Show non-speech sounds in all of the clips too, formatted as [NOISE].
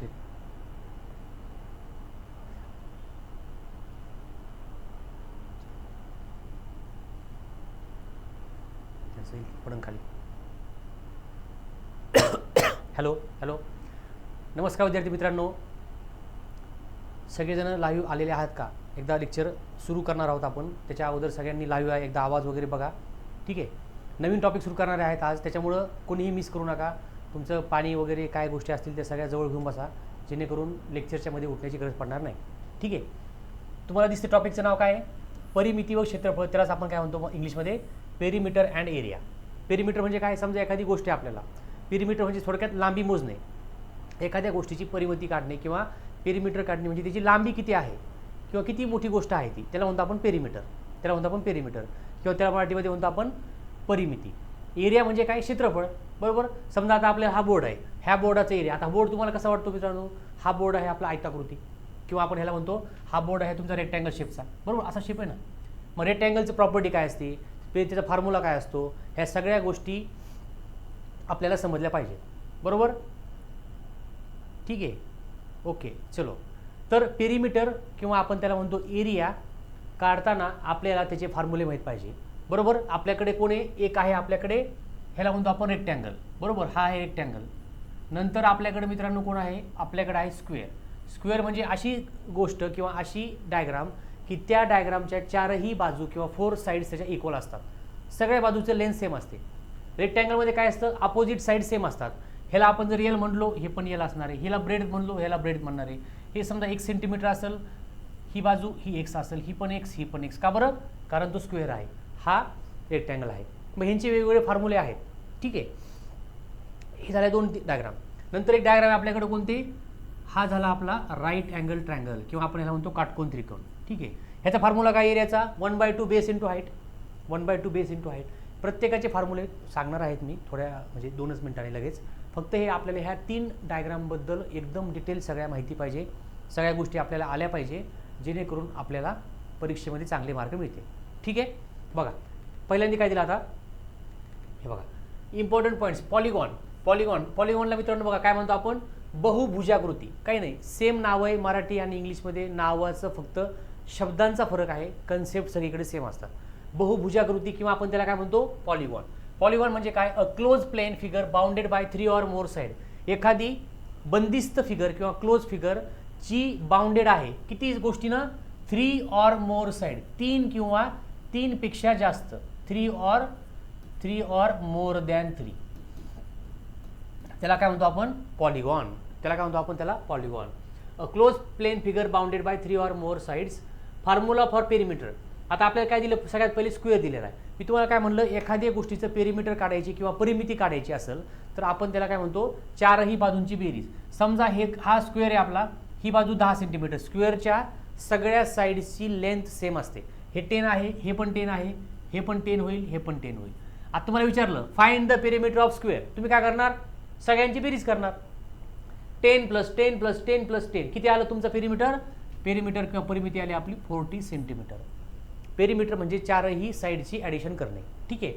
Screen खाली. Hello hello. नमस्कार विद्यार्थी मित्रांनो. सगळेजण लाईव्ह आलेले आहात का? एकदा लेक्चर सुरू करणार आहोत आपण. त्याच्या अगोदर सगळ्यांनी लाईव्ह आहे. एकदा आवाज वगैरे बघा. ठीक आहे? नवीन टॉपिक सुरू करणारे आहेत आज. त्याच्यामुळं कोणीही मिस करू नका. तुमचं पाणी वगैरे काय गोष्टी असतील त्या सगळ्या जवळ घेऊन बसा जेणेकरून लेक्चरच्या मध्ये उठण्याची गरज पडणार नाही. ठीक आहे? तुम्हाला दिसते टॉपिकचं नाव काय आहे? परिमिती व क्षेत्रफळ त्यालाच आपण काय म्हणतो इंग्लिशमध्ये? पेरिमीटर अँड एरिया पेरिमीटर म्हणजे काय? समजा एखादी गोष्ट आहे आपल्याला. पेरीमीटर म्हणजे थोडक्यात लांबी मोजणे. एखाद्या गोष्टीची परिमिती काढणे किंवा पेरीमीटर काढणे म्हणजे त्याची लांबी किती आहे? किंवा किती मोठी गोष्ट आहे ती? त्याला म्हणतो आपण पेरीमीटर त्याला म्हणतो आपण पेरिमीटर किंवा त्याला मराठीमध्ये म्हणतो आपण परिमिती. एरिया म्हणजे काय? क्षेत्रफळ. बरोबर? समजा आता आपल्याला हा बोर्ड आहे. ह्या बोर्डाचा एरिया आता बोर्ड तुम्हाला कसा वाटतो मित्रांनो? हा बोर्ड आहे आपला आयताकृती. किंवा आपण ह्याला म्हणतो हा बोर्ड आहे तुमचा रेक्टँगल शेपचा बरोबर? असा शेप आहे ना. मग रेक्टँगलची प्रॉपर्टी काय असते? ते त्याचा फॉर्म्युला काय असतो? ह्या सगळ्या गोष्टी आपल्याला समजल्या पाहिजे. बरोबर? ठीक आहे? ओके चलो. तर पेरीमीटर किंवा आपण त्याला म्हणतो एरिया काढताना आपल्याला त्याचे फॉर्म्युले माहीत पाहिजे. बरोबर? आपल्याकडे कोण आहे? एक आहे आपल्याकडे. ह्याला म्हणतो आपण रेक्टँगल बरोबर? हा आहे रेक्टँगल नंतर आपल्याकडे मित्रांनो कोण आहे? आपल्याकडे आहे स्क्वेअर स्क्वेअर म्हणजे अशी गोष्ट किंवा अशी डायग्राम की त्या डायग्रामच्या चारही बाजू किंवा फोर साईड्स त्याच्या इक्वल असतात. सगळ्या बाजूचं लेन्थ सेम असते. रेक्टँगलमध्ये काय असतं? अपोजिट साईड सेम असतात. ह्याला आपण जर एल म्हणलो हे पण एल असणार आहे. ह्याला ब्रेड म्हणलो ह्याला ब्रेड म्हणणार आहे. हे समजा एक सेंटीमीटर असेल ही बाजू ही एक्स असेल ही पण एक्स ही पण एक्स का बरं? कारण तो स्क्वेअर आहे. हा रेक्टँगल आहे. मग ह्यांचे वेगवेगळे फॉर्म्युले आहेत. ठीक आहे. हे झाले दोन डायग्राम नंतर एक डायग्राम आपल्याकडे कोणती? हा झाला आपला राईट अँगल ट्रँगल किंवा आपण ह्याला म्हणतो काटकोन त्रिकोण. ठीक आहे. ह्याचा फॉर्म्युला काय एरियाचा one by two base into height one by two base into height प्रत्येकाचे फॉर्म्युले सांगणार आहेत मी. थोड्या म्हणजे दोनच मिनिटांनी लगेच. फक्त हे आपल्याला ह्या तीन डायग्रामबद्दल एकदम डिटेल सगळ्या माहिती पाहिजे. सगळ्या गोष्टी आपल्याला आल्या पाहिजे. जेणेकरून आपल्याला परीक्षेमध्ये चांगले मार्क मिळते ठीक आहे? बघा पहिल्यांदा काय दिलं आता? हे बघा इम्पॉर्टंट पॉईंट्स पॉलिगॉन पॉलिगॉन पॉलिगॉनला मित्रांनो बघा काय म्हणतो आपण? बहुभुजाकृती काही नाही. सेम नाव आहे मराठी आणि इंग्लिशमध्ये नावाचं फक्त शब्दांचा फरक आहे कन्सेप्ट सगळीकडे सेम असतात. बहुभुजाकृती किंवा आपण त्याला काय म्हणतो? पॉलिगॉन पॉलिगॉन म्हणजे काय? A close plane figure bounded by three or more side एखादी बंदिस्त फिगर किंवा क्लोज फिगर जी बाउंडेड आहे किती गोष्टीनं? थ्री ऑर मोर साईड तीन किंवा तीनपेक्षा जास्त. Three or three or more than three त्याला काय म्हणतो आपण? पॉलिगॉन त्याला काय म्हणतो आपण? त्याला polygon a close plane figure bounded by three or more sides formula for perimeter आता आपल्याला काय दिलं? सगळ्यात पहिले स्क्वेअर दिलेला आहे. मी तुम्हाला काय म्हणलं? एखाद्या गोष्टीचं पेरीमीटर काढायची किंवा परिमिती काढायची असेल तर आपण त्याला काय म्हणतो? चारही बाजूंची बेरीज. समजा हे हा स्क्वेअर आहे आपला. ही बाजू दहा सेंटीमीटर स्क्वेअरच्या सगळ्या साईड्सची लेंथ सेम असते. हे टेन आहे हे पण टेन आहे हे पण टेन होईल हे पण टेन होईल. आता तुम्हाला विचारलं find the perimeter of square तुम्ही काय करणार? सगळ्यांची बेरीज करणार. Ten plus ten plus ten plus ten किती आलं तुमचं पेरीमीटर पेरीमीटर किंवा परिमिती आली आपली फोर्टी सेंटीमीटर पेरीमीटर म्हणजे चारही साईडची ॲडिशन करणे. ठीक आहे?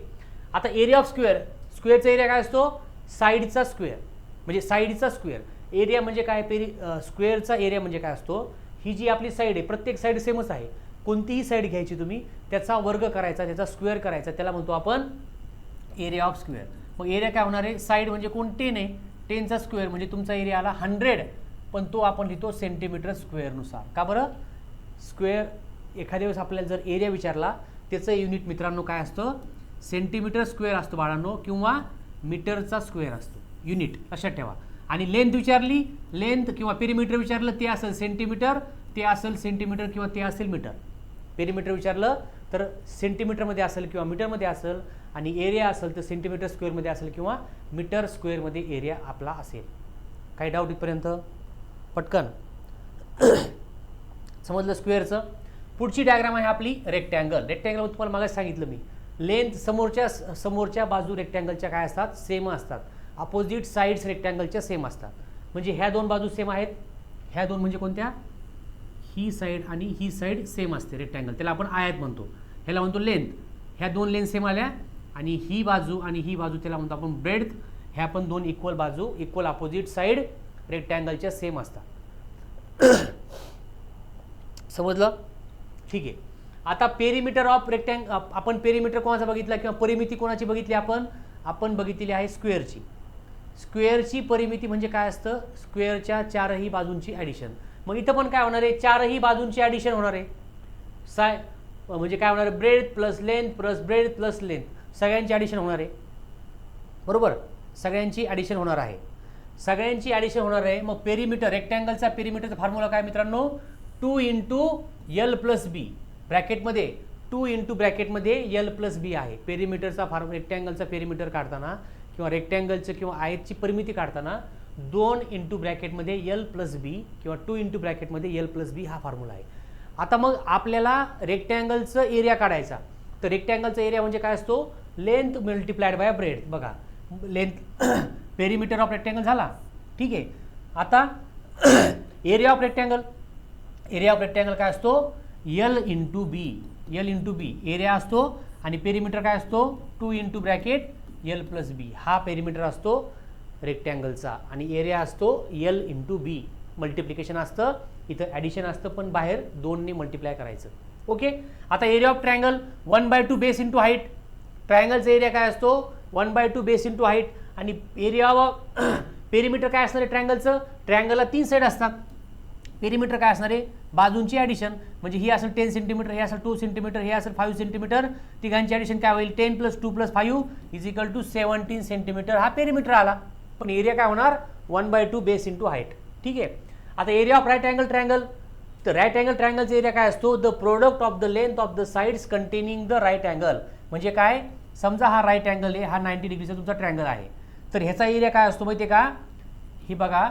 आता एरिया ऑफ स्क्वेअर स्क्वेअरचा एरिया काय असतो? साईडचा स्क्वेअर म्हणजे साईडचा स्क्वेअर एरिया म्हणजे काय? पेरी स्क्वेअरचा एरिया म्हणजे काय असतो? ही जी आपली साईड आहे प्रत्येक साईड सेमच आहे. कोणतीही साईड घ्यायची तुम्ही त्याचा वर्ग करायचा त्याचा स्क्वेअर करायचा त्याला म्हणतो आपण एरिया ऑफ स्क्वेअर मग एरिया काय होणार आहे? साईड म्हणजे कोण टेन आहे टेनचा स्क्वेअर म्हणजे तुमचा एरिया आला हंड्रेड पण तो आपण लिहितो सेंटीमीटर स्क्वेअरनुसार का बरं? स्क्वेअर एखाद्या वेळेस आपल्याला जर एरिया विचारला त्याचं युनिट मित्रांनो काय असतं? सेंटीमीटर स्क्वेअर असतो बाळांनो किंवा मीटरचा स्क्वेअर असतो. युनिट लक्षात ठेवा. आणि लेंथ विचारली लेंथ किंवा पेरीमीटर विचारलं ते असेल सेंटीमीटर ते असेल सेंटीमीटर किंवा ते असेल मीटर. पेरीमीटर विचारलं तर सेंटीमीटरमध्ये असेल किंवा मीटरमध्ये असेल आणि एरिया असेल तर सेंटीमीटर स्क्वेअरमध्ये असेल किंवा मीटर स्क्वेअरमध्ये एरिया आपला असेल. काही डाऊट इथपर्यंत? पटकन. [COUGHS] समजलं स्क्वेअरचं पुढची डायग्राम आहे आपली रेक्टँगल रेक्टँगल तुम्हाला मागास सांगितलं मी. लेंथ समोरच्या समोरच्या बाजू रेक्टँगलच्या काय असतात? सेम असतात. अपोजिट साईड्स रेक्टँगलच्या सेम असतात. म्हणजे ह्या दोन बाजू सेम आहेत. ह्या दोन म्हणजे कोणत्या? ही साईड आणि ही साईड सेम असते रेक्टँगल त्याला आपण आयात म्हणतो. ह्याला म्हणतो लेंथ ह्या दोन लेंथ सेम आल्या आणि ही बाजू आणि ही बाजू त्याला म्हणतो आपण ब्रेड ह्या पण दोन इक्वल बाजू इक्वल अपोजिट साईड रेक्टँगलच्या सेम असतात. [COUGHS] समजलं? ठीक आहे. आता पेरीमीटर ऑफ रेक्टँग आपण पेरीमीटर कोणाचा बघितला किंवा परिमिती कोणाची बघितली आपण? आपण बघितलेली आहे स्क्वेअरची स्क्वेअरची परिमिती म्हणजे काय असतं? स्क्वेअरच्या चारही बाजूंची ॲडिशन मग इथं पण काय होणार आहे? चारही बाजूंची ॲडिशन होणार आहे. साय म्हणजे काय होणार आहे? Breadth plus length plus breadth plus length सगळ्यांची ॲडिशन होणार आहे. बरोबर? सगळ्यांची ॲडिशन होणार आहे. सगळ्यांची ॲडिशन होणार आहे. मग पेरीमीटर रेक्टँगलचा पेरीमीटरचा फॉर्म्युला काय मित्रांनो? Two into L plus B ब्रॅकेटमध्ये two into ब्रॅकेटमध्ये यल प्लस बी आहे. पेरीमीटरचा फार्म रेक्टँगलचा पेरीमीटर काढताना किंवा रेक्टँगलचं किंवा आयतची परिमिती काढताना दोन इंटू ब्रॅकेटमध्ये यल प्लस बी किंवा टू इंटू ब्रॅकेटमध्ये यल प्लस बी हा फॉर्म्युला आहे. आता मग आपल्याला रेक्टँगलचं एरिया काढायचा. तर रेक्टँगलचा एरिया म्हणजे काय असतो? लेंथ मल्टिप्लायड बाय ब्रेड बघा लेंथ पेरीमीटर ऑफ रेक्टँगल झाला. ठीक आहे. आता area of rectangle area of rectangle काय असतो? L into B L into B area असतो आणि पेरीमीटर काय असतो? Two into bracket L plus B हा पेरीमीटर असतो रेक्टँगलचा आणि एरिया असतो यल इंटू बी मल्टिप्लिकेशन असतं. इथं ॲडिशन असतं पण बाहेर दोनने मल्टिप्लाय करायचं. ओके आता area of triangle one by two base into height ट्रायंगलचा area काय असतो? One by two base into height आणि एरिया ऑफ पेरीमीटर काय असणार आहे ट्रायंगलचं ट्रायंगलला तीन साईड असतात. पेरीमीटर काय असणार आहे? बाजूंची ॲडिशन म्हणजे ही असेल टेन सेंटीमीटर हे असेल टू सेंटीमीटर हे असेल फाईव्ह सेंटीमीटर तिघांची ॲडिशन काय होईल? Ten plus two plus five is equal to seventeen centimetre हा पेरिमीटर आला. पण एरिया काय होणार? One by two base into height ठीक आहे? आता area of right angle triangle तर राईट अँगल ट्रँगलचा एरिया काय असतो? The product of the length of the sides containing the right angle म्हणजे काय? समजा हा राईट अँगल आहे हा नाईन्टी डिग्रीचा तुमचा ट्रँगल आहे. तर ह्याचा एरिया काय असतो माहिती आहे का? ही बघा.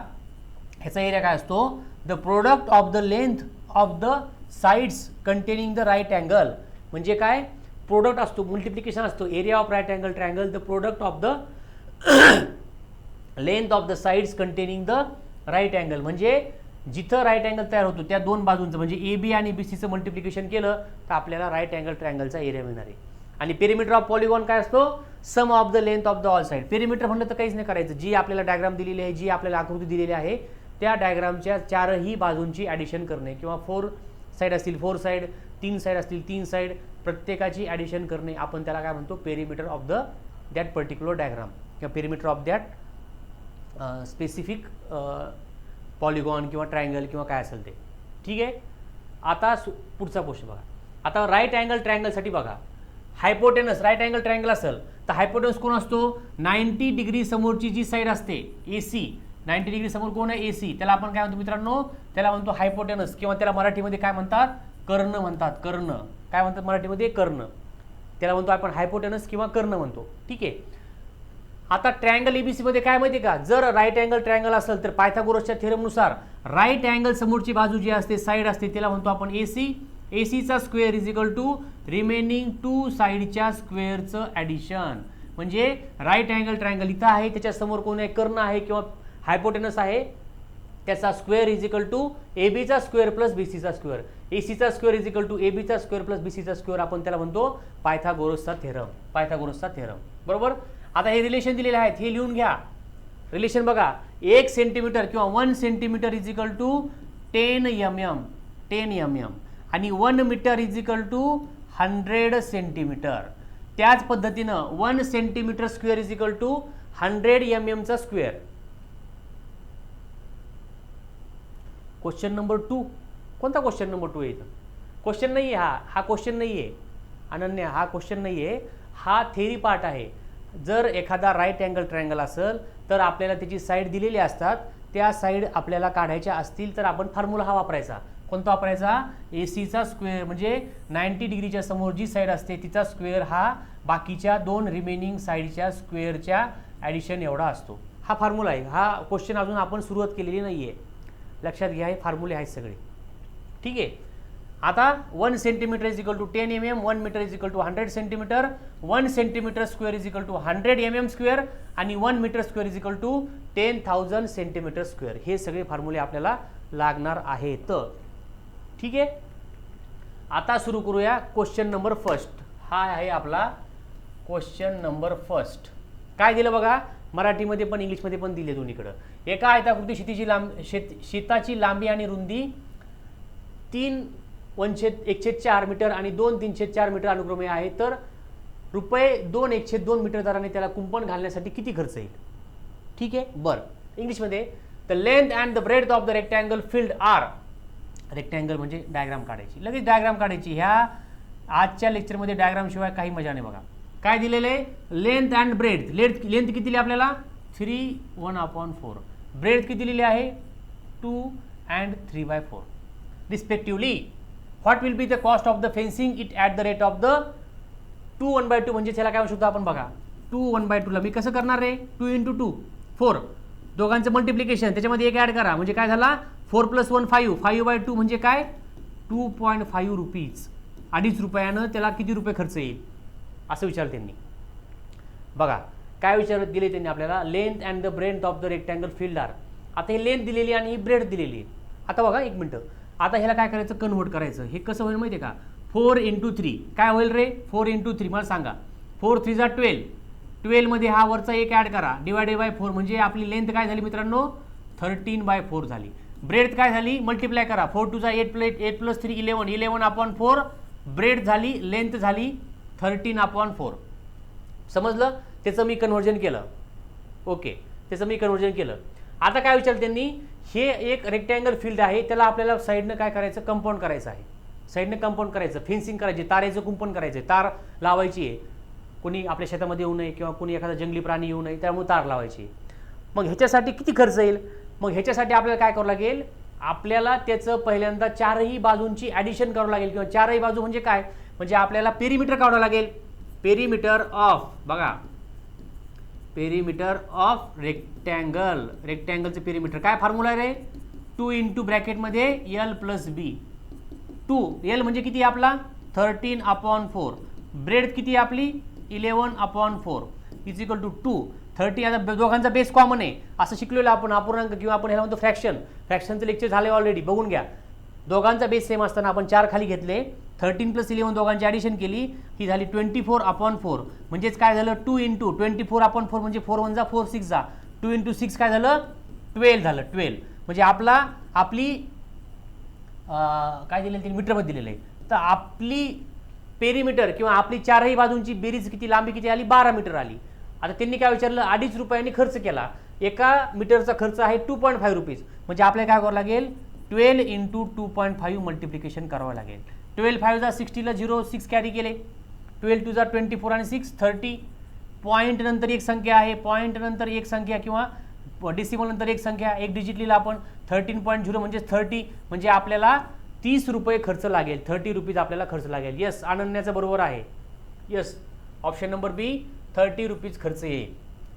ह्याचा एरिया काय असतो? The product of the length of the sides containing the right angle म्हणजे काय? प्रोडक्ट असतो मल्टिप्लिकेशन असतो. Area of right angle triangle the product of the length of the sides containing the right angle म्हणजे जिथं right angle तयार होतो त्या दोन बाजूंचं. म्हणजे ए बी आणि बी सीचं मल्टिप्लिकेशन केलं तर आपल्याला राईट अँगल ट्रँगलचा एरिया मिळणार आहे. आणि पेरीमीटर ऑफ पॉलिगॉन काय असतो? Sum of the length of the all side perimeter म्हणलं तर काहीच नाही करायचं. जी आपल्याला डायग्राम दिलेली आहे जी आपल्याला आकृती दिलेली आहे त्या डायग्रामच्या चारही बाजूंची ॲडिशन करणे. किंवा फोर साईड असतील फोर साईड तीन साईड असतील तीन साईड प्रत्येकाची ॲडिशन करणे. आपण त्याला काय म्हणतो? Perimeter of the that particular diagram किंवा perimeter of that specific polygon किंवा ट्रायंगल किंवा काय असेल ते. ठीक आहे? आता सु पुढचा पोस्ट बघा. आता राईट अँगल ट्रायंगलसाठी बघा. हायपोटेनस राईट अँगल ट्रायंगल असेल तर हायपोटेनस कोण असतो? नाईन्टी डिग्री समोरची जी साईड असते ए सी नाईन्टी डिग्री समोर कोण आहे? ए सी त्याला आपण काय म्हणतो मित्रांनो? त्याला म्हणतो हायपोटेनस किंवा त्याला मराठीमध्ये काय म्हणतात? कर्ण म्हणतात. कर्ण. काय म्हणतात मराठीमध्ये? कर्ण. त्याला म्हणतो आपण हायपोटेनस किंवा कर्ण म्हणतो. ठीक आहे? आता ट्रायंगल एबीसी मध्ये काय माहिती का? जर राईट अँगल ट्रायंगल असेल तर पायथागोरसच्या थेरमनुसार राईट अँगल समोरची बाजू जी असते साईड असते त्याला म्हणतो आपण ए सी ए सीचा square is equal to remaining two साईडच्या स्क्वेअरचं ॲडिशन म्हणजे राईट अँगल ट्रायंगल इथं आहे त्याच्यासमोर कोण आहे? कर्ण आहे किंवा हायपोटेनस आहे. त्याचा square is equal to A बीचा स्क्वेअर प्लस बी सीचा स्क्वेअर ए सीचा square is equal to A बीचा स्क्वेअर प्लस बी सीचा स्क्वेअर आपण त्याला म्हणतो पायथागोरसचा थेरम पायथागोरसचा थेरम बरोबर? आता हे रिलेशन दिलेले आहेत हे लिहून घ्या. रिलेशन बघा एक सेंटीमीटर किंवा one centimetre is equal to ten M M ten M M आणि one metre is equal to hundred centimetre त्याच पद्धतीनं one centimetre square is equal to hundred M एमचा square question number two कोणता question number two आहे question नाही आहे हा. हा question नाही आहे अनन्या हा क्वेश्चन नाही आहे हा थेरी पार्ट आहे. जर एखादा राईट अँगल ट्रायंगल असेल तर आपल्याला त्याची साईड दिलेली असतात. त्या साईड आपल्याला काढायच्या असतील तर आपण फॉर्म्युला हा वापरायचा. कोणता वापरायचा? ए सीचा स्क्वेअर म्हणजे नाईन्टी डिग्रीच्या समोर जी साईड असते तिचा स्क्वेअर हा बाकीच्या दोन रिमेनिंग साईडच्या स्क्वेअरच्या ॲडिशन एवढा असतो. हा फॉर्म्युला आहे. हा क्वेश्चन अजून आपण सुरुवात केलेली नाही आहे लक्षात घ्या हे फॉर्म्युले आहेत सगळे. ठीक आहे? आता one centimetre is equal to ten M M one metre is equal to hundred centimetre one centimetre square is equal to hundred M M square आणि one metre square is equal to ten thousand centimetre square हे सगळे फॉर्म्युले आपल्याला लागणार आहेत. ठीक आहे? आता सुरू करूया क्वेश्चन नंबर फर्स्ट हा आहे आपला क्वेश्चन नंबर फर्स्ट काय दिलं बघा? मराठीमध्ये पण इंग्लिशमध्ये पण दिले दोन्हीकडं. एका आयताकृती शेतीची लांब शेत शेताची लांबी आणि रुंदी तीन वनछेद एकशे चार मीटर आणि दोन तीनशे चार मीटर अनुक्रमे आहे तर रुपये दोन एकशे दोन मीटर दराने त्याला कुंपण घालण्यासाठी किती खर्च येईल? ठीक आहे? बरं. इंग्लिशमध्ये the length and the breadth of the rectangle field are rectangle म्हणजे डायग्राम काढायची. लगेच डायग्राम काढायची. ह्या आजच्या लेक्चरमध्ये डायग्रामशिवाय काही मजा नाही बघा. काय दिलेलं आहे? Length and breadth length length किती दिली आपल्याला? Three one upon four. Breadth किती दिलेली आहे? Two and three by four. Respectively what will be the cost of the fencing it at the rate of the two one by two म्हणजे त्याला काय म्हणू शकतो आपण बघा. टू वन बाय टूला मी कसं करणार रे? टू इंटू टू फोर दोघांचं मल्टिप्लिकेशन त्याच्यामध्ये एक ॲड करा. म्हणजे काय झाला? Four plus one five five by two म्हणजे काय? टू पॉईंट फाईव्ह रुपीज अडीच रुपयानं त्याला किती रुपये खर्च येईल? असं विचारलं त्यांनी. बघा काय विचार दिले त्यांनी आपल्याला? Length and the breadth of the rectangle field are आता ही लेंथ दिलेली आणि ही ब्रेड दिलेली. आहे आता बघा एक मिनटं. आता ह्याला काय करायचं? कन्व्हर्ट करायचं. हे कसं होईल माहिती आहे का? फोर इंटू थ्री काय होईल रे? फोर इंटू थ्री मला सांगा. फोर थ्री झा ट्वेल्व ट्वेल्वमध्ये हा वरचा एक ॲड करा. डिवायडेड बाय फोर म्हणजे आपली लेंथ काय झाली मित्रांनो? थर्टीन बाय फोर झाली. ब्रेड काय झाली? मल्टिप्लाय करा. Four two eight plate eight plus three eleven eleven upon four breadth झाली लेंथ झाली थर्टीन अपॉन फोर समजलं? त्याचं मी कन्व्हर्जन केलं. ओके त्याचं मी कन्व्हर्जन केलं. आता काय विचारलं त्यांनी? हे एक रेक्टँगल फील्ड आहे त्याला आपल्याला साईडनं काय करायचं? कंपाऊंड करायचं आहे. साईडनं कंपाऊंड करायचं. फेन्सिंग करायची. तारेचं कुंपण करायचं तार लावायची आहे. कोणी आपल्या शेतामध्ये येऊ नये किंवा कोणी एखादा जंगली प्राणी येऊ नये त्यामुळे तार लावायची मग ह्याच्यासाठी किती खर्च येईल? मग ह्याच्यासाठी आपल्याला काय करावं लागेल? आपल्याला त्याचं पहिल्यांदा चारही बाजूंची ॲडिशन करावं लागेल किंवा चारही बाजू म्हणजे काय? म्हणजे आपल्याला पेरीमीटर काढावं लागेल. पेरीमीटर ऑफ बघा. पेरीमीटर ऑफ रेक्टँगल रेक्टँगलचं पेरीमीटर काय फॉर्म्युला आहे रे? Two into ब्रॅकेटमध्ये L plus B two L म्हणजे किती आपला? थर्टीन अपॉन फोर ब्रेड किती आहे आपली? Eleven upon four is equal to two thirty आता दोघांचा बेस कॉमन आहे. असं शिकलेलं आपण अपूर्णांक किंवा आपण ह्याला म्हणतो फ्रॅक्शन फ्रॅक्शनचं लेक्चर झाले ऑलरेडी बघून घ्या. दोघांचा बेस सेम असताना आपण चार खाली घेतले. थर्टीन प्लस इलेवन दोघांची ॲडिशन केली ही झाली ट्वेंटी फोर अपॉन फोर म्हणजेच काय झालं? Two into twenty four upon four म्हणजे फोर वन जा फोर सिक्स जा. टू इंटू सिक्स काय झालं? ट्वेल्व झालं ट्वेल्व म्हणजे आपला आपली काय दिलेलं ते मीटरमध्ये दिलेलं आहे. तर आपली पेरीमीटर किंवा आपली चारही बाजूंची बेरीज किती लांबी किती आली? बारा मीटर आली. आता त्यांनी काय विचारलं? अडीच रुपयांनी खर्च केला. एका मीटरचा खर्च आहे टू पॉईंट फाईव्ह रुपीज म्हणजे आपल्याला काय करावं लागेल? Twelve into two point five multiplication करावं लागेल. ट्वेल्व फाईव्ह जा सिक्स्टीला झिरो सिक्स कॅरी केले. ट्वेल्व टू जा ट्वेंटी फोर आणि सिक्स थर्टी. पॉईंट नंतर एक संख्या आहे. पॉईंट नंतर एक संख्या किंवा डिसिमल नंतर एक संख्या. एक डिजिट लिहिला आपण. थर्टीन पॉईंट झिरो म्हणजे थर्टी म्हणजे आपल्याला तीस रुपये खर्च लागेल. थर्टी रुपीज आपल्याला खर्च लागेल. येस अनन्याचं बरोबर आहे. Yes option number B thirty rupees खर्च येईल.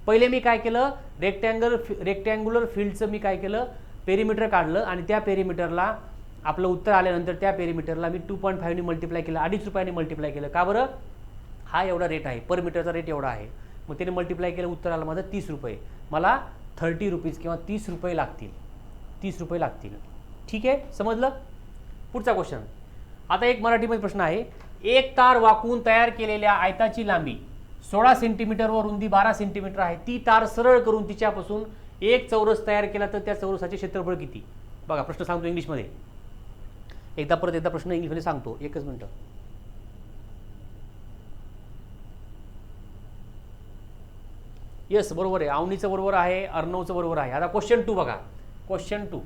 पहिले मी काय केलं? रेक्टँगल रेक्टँग्युलर फील्डचं मी काय केलं? पेरीमीटर काढलं आणि त्या पेरीमीटरला आपलं उत्तर आल्यानंतर त्या पेरीमीटरला मी टू पॉईंट फाईव्हनी मल्टिप्लाय केलं अडीच रुपयाने मल्टिप्लाय केलं. का बरं? हा एवढा रेट आहे. पर मीटरचा रेट एवढा आहे. मग त्याने मल्टिप्लाय केलं उत्तर आलं माझं तीस रुपये. मला थर्टी रुपीज किंवा तीस रुपये लागतील. तीस रुपये लागतील. ठीक आहे? समजलं? पुढचा क्वेश्चन आता एक मराठीमध्ये प्रश्न आहे. एक तार वाकवून तयार केलेल्या आयताची लांबी सोळा सेंटीमीटर व रुंदी बारा सेंटीमीटर आहे. ती तार सरळ करून तिच्यापासून एक चौरस तयार केला तर त्या चौरसाचे क्षेत्रफळ किती? बघा प्रश्न सांगतो इंग्लिशमध्ये. एकदा परत एकदा प्रश्न इंग्लिशमध्ये सांगतो एकच मिनटं. येस बरोबर आहे. अवनीचं बरोबर आहे अर्णवचं बरोबर आहे. आता क्वेश्चन टू बघा. क्वेश्चन टू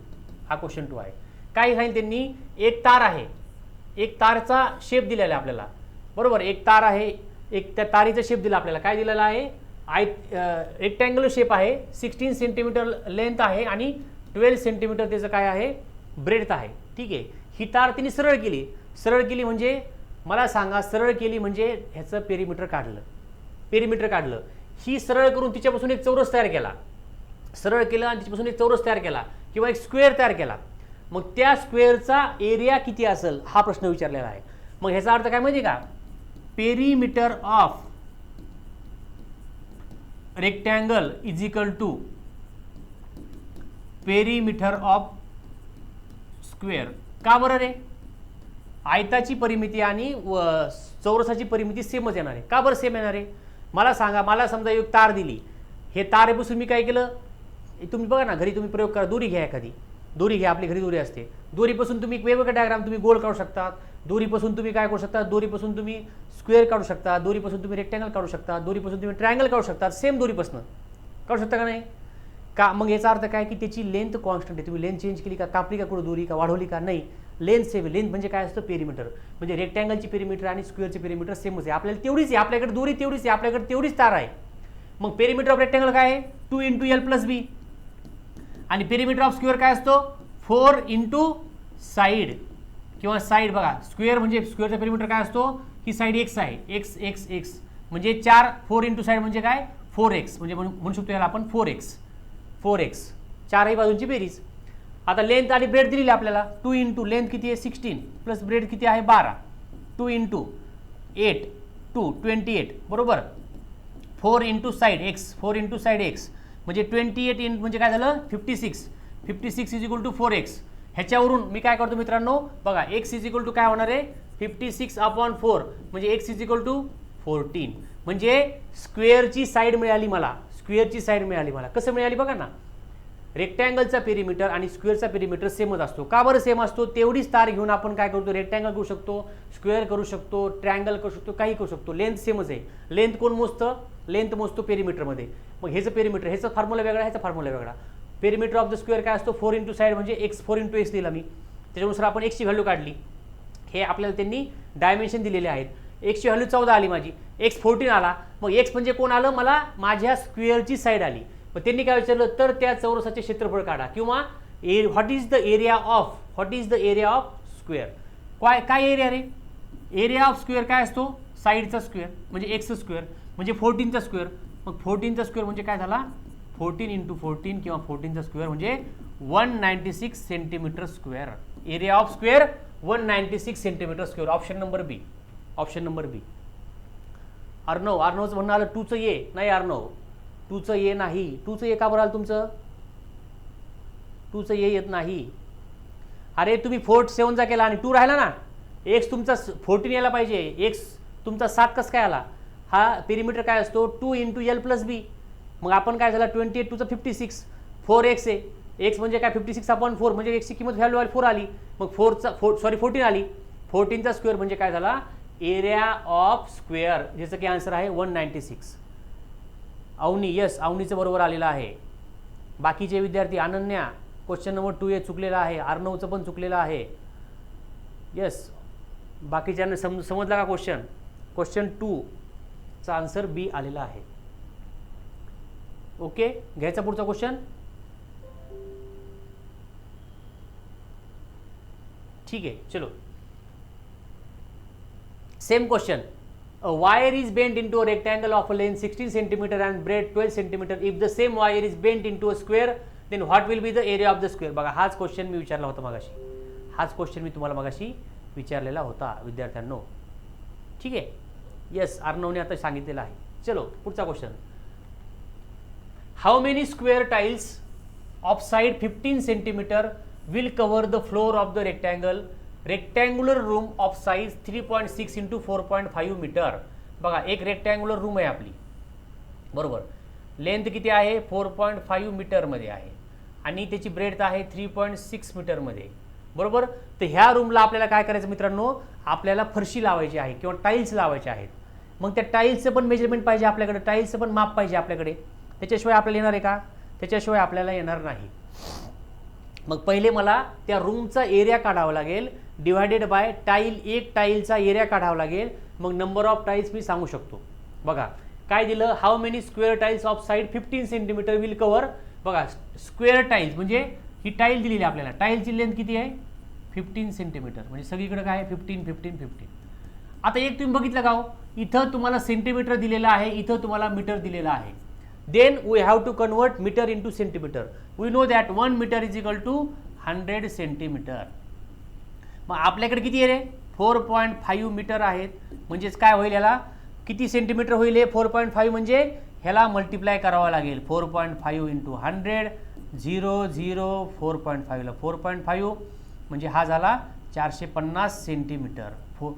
हा क्वेश्चन टू आहे. काय सांगितलं त्यांनी? एक तार आहे. एक तारचा शेप दिलेला आहे आपल्याला. बरोबर? एक तार आहे. एक त्या तारीचा शेप दिला आपल्याला. काय दिलेला आहे? आय रेक्टँग्युलर शेप आहे. सिक्स्टीन सेंटीमीटर लेंथ आहे आणि ट्वेल्व सेंटीमीटर त्याचं काय आहे? ब्रेडथ आहे. ठीक आहे? ही तार तिने सरळ केली. सरळ केली म्हणजे मला सांगा सरळ केली म्हणजे ह्याचं पेरीमीटर काढलं. पेरीमीटर काढलं. ही सरळ करून तिच्यापासून एक चौरस तयार केला. सरळ केलं आणि तिच्यापासून एक चौरस तयार केला किंवा एक स्क्वेअर तयार केला. मग त्या स्क्वेअरचा एरिया किती असेल हा प्रश्न विचारलेला आहे. मग ह्याचा अर्थ काय माहिती का? Perimeter of rectangle is equal to perimeter of square का बरं रे? आयताची परिमिती आणि व चौरसाची परिमिती सेमच येणार आहे. का बरं सेम येणार आहे? मला सांगा मला समजा एक तार दिली. हे तारेपासून मी काय केलं? तुम्ही बघा ना घरी तुम्ही प्रयोग करा. दोरी घ्या एखादी. दोरी घ्या आपली घरी दोरी असते. दोरीपासून तुम्ही वेगवेगळे डायग्राम तुम्ही गोल काढू शकता दोरीपासून तुम्ही काय करू शकता? दोरीपासून तुम्ही स्क्वेअर काढू शकता. दोरीपासून तुम्ही रेक्टँगल काढू शकता. दोरीपासून तुम्ही ट्रायंगल काढू शकता. सेम दोरीपासून. काढू शकता का नाही? का? मग याचा अर्थ काय की त्याची लेंथ कॉन्स्टंट आहे. तुम्ही लेंथ चेंज केली का? कापली का कुठं दोरी? का वाढवली का? नाही. लेंथ सेम लेंथ म्हणजे काय असतं? पेरीमीटर म्हणजे रेक्टँगलची पेरीमीटर आणि स्क्वेअरची पेरीमीटर सेमच आहे. आपल्याला तेवढीच आहे. आपल्याकडे दोरी तेवढीच आहे. आपल्याकडे तेवढीच तार आहे. मग पेरीमीटर ऑफ रेक्टँगल काय आहे? Two into L plus B आणि पेरीमीटर ऑफ स्क्वेअर काय असतो? फोर इंटू साईड किंवा साईड बघा. स्क्वेअर म्हणजे स्क्वेअरचा पेरीमीटर काय असतो? ही साईड एक्स आहे. एक्स एक्स एक्स म्हणजे चार फोर इंटू साईड म्हणजे काय? फोर एक्स म्हणजे म्हणू म्हणू शकतो याला आपण फोर एक्स फोर एक्स. चारही बाजूंची बेरीज. आता लेंथ आणि ब्रेड दिलेली आपल्याला. टू इंटू लेंथ किती आहे? सिक्स्टीन प्लस ब्रेड किती आहे? बारा. Two into eight two twenty eight बरोबर? Four into side X four into side X म्हणजे ट्वेंटी एट इन म्हणजे काय झालं? Fifty six fifty six is equal to four X ह्याच्यावरून मी काय करतो मित्रांनो? बघा एक्स इज इक्वल टू काय होणार आहे? फिफ्टी सिक्स अपॉन फोर म्हणजे X is equal to fourteen म्हणजे स्क्वेअरची साईड मिळाली मला. स्क्वेअरची साईड मिळाली मला. कसं मिळाली बघा ना? रेक्टँगलचा पेरीमीटर आणि स्क्वेअरचा पेरीमीटर सेमच असतो. का बरं सेम असतो? तेवढीच तार घेऊन आपण काय करतो? रेक्टँगल करू शकतो स्क्वेअर करू शकतो ट्रँगल करू शकतो काही करू शकतो. लेंथ सेमच आहे. लेंथ कोण मोजतं? लेंथ मोजतो पेरीमीटरमध्ये मग ह्याचं पेरीमीटर ह्याचा फॉर्म्युला वेगळा ह्याचा फॉर्म्युला वेगळा. पेरीमीटर ऑफ द स्क्वेअर काय असतो? फोर इंटू साईड म्हणजे एक्स फोर इंटू एक्स दिला मी. त्याच्यानुसार आपण एक्सची व्हॅल्यू काढली. हे आपल्याला त्यांनी डायमेन्शन दिलेले आहेत. एक्सची व्हॅल्यू चौदा आली माझी. एक्स फोर्टीन आला. मग एक्स म्हणजे कोण आलं? मला माझ्या स्क्वेअरची साईड आली. मग त्यांनी काय विचारलं? तर त्या चौरसाचे क्षेत्रफळ काढा किंवा ए what is the area of what is the area of square काय काय एरिया रे? एरिया ऑफ स्क्वेअर काय असतो? साईडचा स्क्वेअर म्हणजे एक्स स्क्वेअर म्हणजे फोर्टीनचा स्क्वेअर मग फोर्टीनचा स्क्वेअर म्हणजे काय झाला? फोर्टीन इंटू फोर्टीन किंवा फोर्टीनचा स्क्वेअर म्हणजे one ninety six centimetre square area of square one ninety six centimetre square option number B option number B. Arnav अर्णवचं म्हणणं आलं टूचं ये. नाही अर्णव. टूचं ये नाही. टूचं ये का बरं आलं तुमचं? टूचं ये येत नाही. अरे तुम्ही फोर्ट सेवनचा केला आणि टू राहिला ना? एक्स तुमचा फोर्टीन यायला पाहिजे. एक्स तुमचा सात कसं काय आला? हा पेरीमीटर काय असतो? Two into L plus B मग आपण काय झाला? ट्वेंटी एट टूचं फिफ्टी सिक्स फोर एक्स आहे. एक्स म्हणजे काय? फिफ्टी सिक्स अपॉन फोर म्हणजे एक्सची किंमत व्हॅल्यू आली फोर आली. मग फोरचा फोर सॉरी फोर्टीन आली. फोर्टीनचा स्क्वेअर म्हणजे काय झाला? एरिया ऑफ स्क्वेअर ज्याचं की आन्सर आहे one ninety six Avani yes अवनीचं बरोबर आलेलं आहे. बाकीचे विद्यार्थी Ananya question number two A चुकलेला आहे अर्नवचं पण चुकलेलं आहे. येस बाकीच्यांना सम समजला का क्वेश्चन क्वेश्चन टूचा आन्सर बी आलेला आहे. ओके घ्यायचा पुढचा क्वेश्चन ठीक आहे चलो. Same question A wire is bent into a rectangle of a length 16 centimeter and breadth 12 centimeter. If the same wire is bent into a square, then what will be the area of the square? बघा हाच question मी विचारला होता मगाशी. हाच question मी तुम्हाला मगाशी विचारलेला होता विद्यार्थ्यांनो. ठीक आहे? येस अर्णवने आता सांगितलेलं आहे. चलो पुढचा question how many square tiles of side fifteen centimetre will cover the floor of the rectangle rectangular room of size three point six into four point five metre बघा एक रेक्टँग्युलर रूम आहे आपली. बरोबर? लेंथ किती आहे? Four point five मीटरमध्ये आहे. आणि त्याची ब्रेडथ आहे थ्री पॉईंट सिक्स मीटरमध्ये बरोबर? तर ह्या रूमला आपल्याला काय करायचं मित्रांनो? आपल्याला फरशी लावायची आहे किंवा टाईल्स लावायचे आहेत. मग त्या टाईल्सचं पण मेजरमेंट पाहिजे आपल्याकडे. टाईल्सचं पण माप पाहिजे आपल्याकडे. त्याच्याशिवाय आपल्याला येणार आहे का? त्याच्याशिवाय आपल्याला येणार नाही. मग पहिले मला त्या रूमचा एरिया काढावा लागेल. डिवायडेड बाय टाईल एक टाईलचा एरिया काढावा लागेल. मग नंबर ऑफ टाईल्स मी सांगू शकतो. बघा काय दिलं? How many square tiles of side fifteen centimetre will cover बघा स्क्वेअर टाईल्स म्हणजे ही टाईल दिलेली आहे आपल्याला. टाईलची लेंथ किती आहे? फिफ्टीन सेंटीमीटर म्हणजे सगळीकडे काय फिफ्टीन फिफ्टीन फिफ्टीन आता एक तुम्ही बघितलं का हो? इथं तुम्हाला सेंटीमीटर दिलेलं आहे इथं तुम्हाला मीटर दिलेलं आहे. Then we have to convert metre into centimetre we know that one metre is equal to hundred centimetre मग आपल्याकडे किती आहे रे? फोर पॉईंट फाईव्ह मीटर आहेत. म्हणजेच काय होईल याला? किती सेंटीमीटर होईल हे? फोर पॉईंट फाईव्ह म्हणजे ह्याला मल्टिप्लाय करावा लागेल. Four point five into hundred zero zero four point फाईव्हला four point five म्हणजे हा झाला चारशे पन्नास सेंटीमीटर फो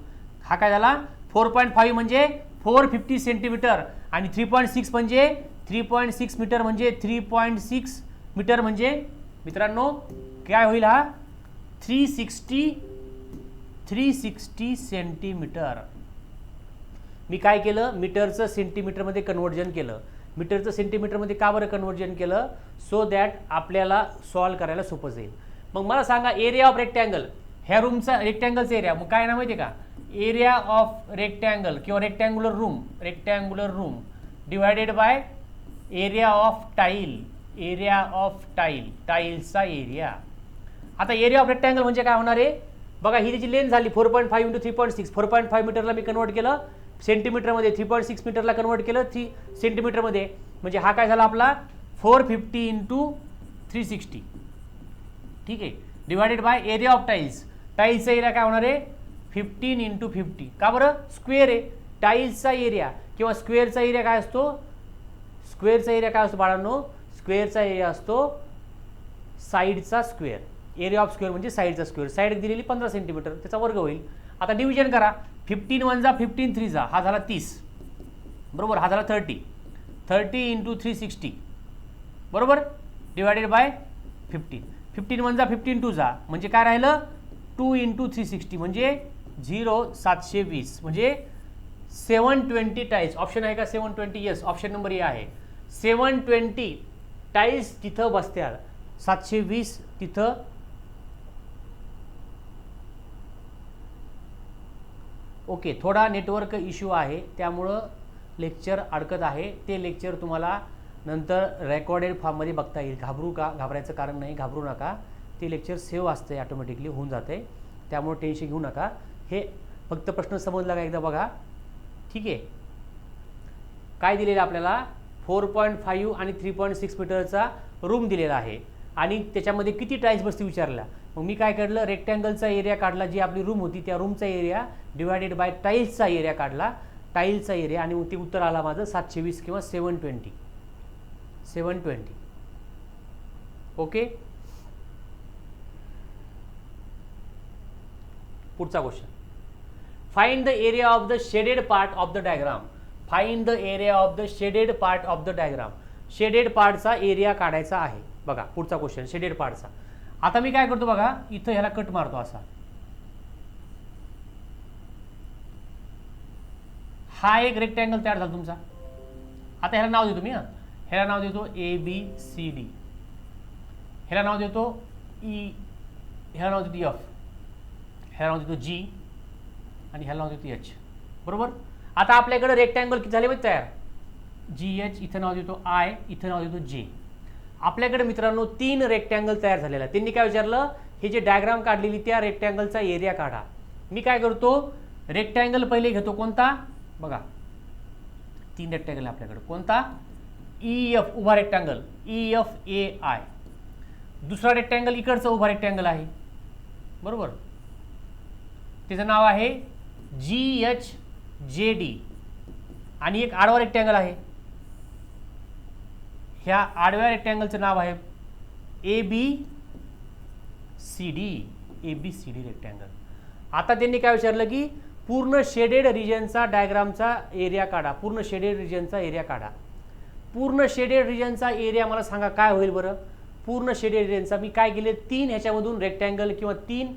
हा काय झाला? फोर पॉईंट फाईव्ह म्हणजे फोर फिफ्टी सेंटीमीटर आणि थ्री पॉईंट सिक्स म्हणजे थ्री पॉईंट सिक्स मीटर म्हणजे थ्री पॉईंट सिक्स मीटर म्हणजे मित्रांनो काय होईल हा? Three sixty three sixty centimetre. मी काय केलं? मीटरचं सेंटीमीटरमध्ये कन्वर्जन केलं. मीटरचं सेंटीमीटरमध्ये का बरं कन्वर्जन केलं? सो दॅट आपल्याला सॉल्व करायला सोपं जाईल. मग मला सांगा एरिया ऑफ रेक्टँगल ह्या रूमचा रेक्टँगलचा एरिया मग काय ना माहिती आहे का? एरिया ऑफ रेक्टँगल किंवा rectangular room rectangular room divided by area of tile area of tile टाईलचा area आता एरिया ऑफ रेक्टँगल म्हणजे काय होणार आहे? बघा ही त्याची लेन झाली four point five into three point six four point five मीटरला मी कन्वर्ट केलं. सेंटीमीटरमध्ये थ्री पॉईंट सिक्स मीटरला कन्वर्ट केलं. थ्री सेंटीमीटरमध्ये म्हणजे हा काय झाला आपला? Four fifty into three sixty ठीक आहे? Divided by area of tiles टाईल्सचा area काय होणार आहे? फिफ्टीन इंटू फिफ्टी का बरं? स्क्वेअर आहे. टाईल्सचा एरिया किंवा स्क्वेअरचा एरिया काय असतो? स्क्वेअरचा एरिया काय असतो बाळांनो? स्क्वेअरचा एरिया असतो साईडचा स्क्वेअर एरिया ऑफ स्क्वेअर म्हणजे साईडचा स्क्वेअर साईड दिलेली पंधरा सेंटीमीटर त्याचा वर्ग होईल. आता डिव्हिजन करा. फिफ्टीन वन जा फिफ्टीन थ्री जा. हा झाला तीस. बरोबर? हा झाला thirty thirty into three sixty बरोबर? Divided by fifteen fifteen one जा फिफ्टीन टू जा. म्हणजे काय राहिलं? टू इंटू थ्री सिक्स्टी म्हणजे झिरो सातशे वीस. म्हणजे सेवन ट्वेंटी टाईल्स ऑप्शन आहे का seven twenty yes option number A आहे. सेवन ट्वेंटी टाईल्स तिथं बसत्या सातशे वीस तिथं ओके थोडा नेटवर्क इश्यू आहे त्यामुळं लेक्चर अडकत आहे. ते लेक्चर तुम्हाला नंतर रेकॉर्डेड फॉर्ममध्ये बघता येईल. घाबरू का घाबरायचं कारण नाही घाबरू नका. ते लेक्चर सेव्ह असते ऑटोमॅटिकली होऊन जाते त्यामुळे टेन्शन घेऊ नका. हे फक्त प्रश्न समजला का एकदा बघा. ठीक आहे. काय दिलेलं आपल्याला? फोर पॉईंट फाईव्ह आणि थ्री पॉईंट सिक्स मीटरचा रूम दिलेला आहे. आणि त्याच्यामध्ये किती टाईल्स बसतील विचारला? मग मी काय काढलं रेक्टँगलचा एरिया काढला जी आपली रूम होती त्या रूमचा एरिया डिवायडेड बाय टाईल्सचा एरिया काढला. टाईल्सचा एरिया आणि ते उत्तर आला माझं सातशे वीस किंवा seven twenty seven twenty okay पुढचा question find the area of the shaded part of the diagram find the area of the shaded part of the diagram shaded पार्टचा area काढायचा आहे. बघा पुढचा क्वेश्चन शेडेड पार्टचा आता मी काय करतो बघा इथं ह्याला कट मारतो असा. हा एक रेक्टँगल तयार झाला तुमचा. आता ह्याला नाव देतो मी हां. ह्याला नाव देतो ए बी सी डी ह्याला नाव देतो ई ह्याला नाव देतो एफ ह्याला नाव देतो जी आणि ह्याला नाव देतो एच बरोबर? आता आपल्याकडे रेक्टँगल किती झाले माहिती तयार? जी एच इथं नाव देतो आय इथं नाव देतो जे आपल्याकडे मित्रांनो तीन रेक्टँगल तयार झालेला आहे त्यांनी काय विचारलं? हे जे डायग्राम काढलेली त्या रेक्टँगलचा एरिया काढा. मी काय करतो? रेक्टँगल पहिले घेतो कोणता? बघा. तीन रेक्टँगल आहे आपल्याकडे. कोणता? ई एफ उभा rectangle E F A I दुसरा रेक्टँगल इकडचा उभा रेक्टँगल आहे. बरोबर? त्याचं नाव आहे जी एच जे डी आणि एक आडवा रेक्टँगल आहे. ह्या आडव्या रेक्टँगलचं नाव आहे A B C D A B C D rectangle आता त्यांनी काय विचारलं की पूर्ण शेडेड रिजनचा डायग्रामचा एरिया काढा. पूर्ण शेडेड रिजनचा एरिया काढा. पूर्ण शेडेड रिजनचा एरिया मला सांगा काय होईल बरं? पूर्ण शेडेड रिजनचा मी काय केले? तीन ह्याच्यामधून रेक्टँगल किंवा तीन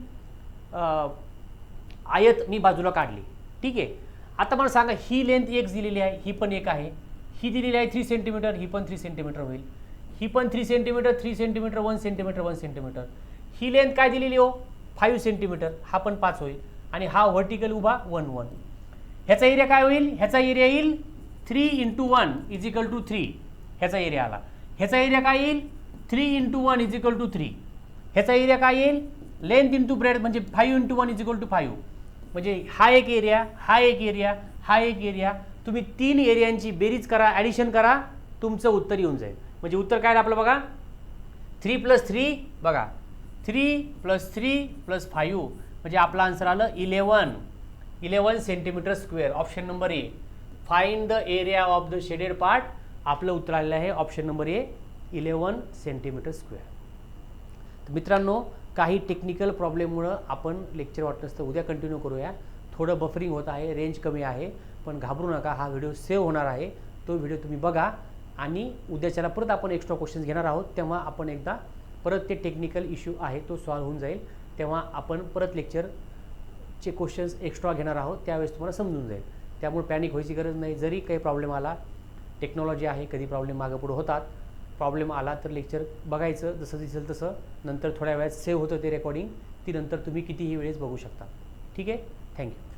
आयत मी बाजूला काढली. ठीक आहे? आता मला सांगा ही लेंथ एक दिलेली आहे ही पण एक आहे. ही दिलेली आहे थ्री सेंटीमीटर ही पण थ्री सेंटीमीटर होईल. ही पण three centimetre three centimetre one centimetre one centimetre ही लेंथ काय दिलेली हो? फाईव्ह सेंटीमीटर हा पण पाच होईल. आणि हा व्हर्टिकल उभा वन वन ह्याचा एरिया काय होईल? ह्याचा एरिया येईल three into one is equal to three ह्याचा एरिया आला. ह्याचा एरिया काय येईल? Three into one is equal to three ह्याचा एरिया काय येईल? लेंथ इंटू ब्रेड म्हणजे five into one is equal to five म्हणजे हा एक एरिया हा एक एरिया हा एक एरिया तुम्ही तीन एरियांची बेरीज करा ॲडिशन करा तुमचं उत्तर येऊन जाईल. म्हणजे उत्तर काय आपलं बघा? थ्री प्लस थ्री बघा. Three plus three plus five म्हणजे आपलं आन्सर आलं eleven eleven centimetre square option number A find the area of the shaded part आपलं उत्तर आलेलं आहे. Option number A eleven centimetre square तर मित्रांनो काही टेक्निकल प्रॉब्लेममुळं आपण लेक्चर वाटलं असतं उद्या कंटिन्यू करूया. थोडं बफरिंग होत आहे. रेंज कमी आहे. पण घाबरू नका हा व्हिडिओ सेव्ह होणार आहे. तो व्हिडिओ तुम्ही बघा आणि उद्याच्याला परत आपण एक्स्ट्रा क्वेश्चन्स घेणार आहोत. तेव्हा आपण एकदा परत ते टेक्निकल इश्यू आहे तो सॉल्व्ह होऊन जाईल. तेव्हा आपण परत लेक्चरचे क्वेश्चन्स एक्स्ट्रा घेणार आहोत. त्यावेळेस तुम्हाला समजून जाईल. त्यामुळे पॅनिक व्हायची गरज नाही. जरी काही प्रॉब्लेम आला टेक्नॉलॉजी आहे कधी प्रॉब्लेम मागं पुढं होतात. प्रॉब्लेम आला तर लेक्चर बघायचं जसं दिसेल तसं. नंतर थोड्या वेळात सेव्ह होतं ते रेकॉर्डिंग ती नंतर तुम्ही कितीही वेळेस बघू शकता. ठीक आहे? थँक्यू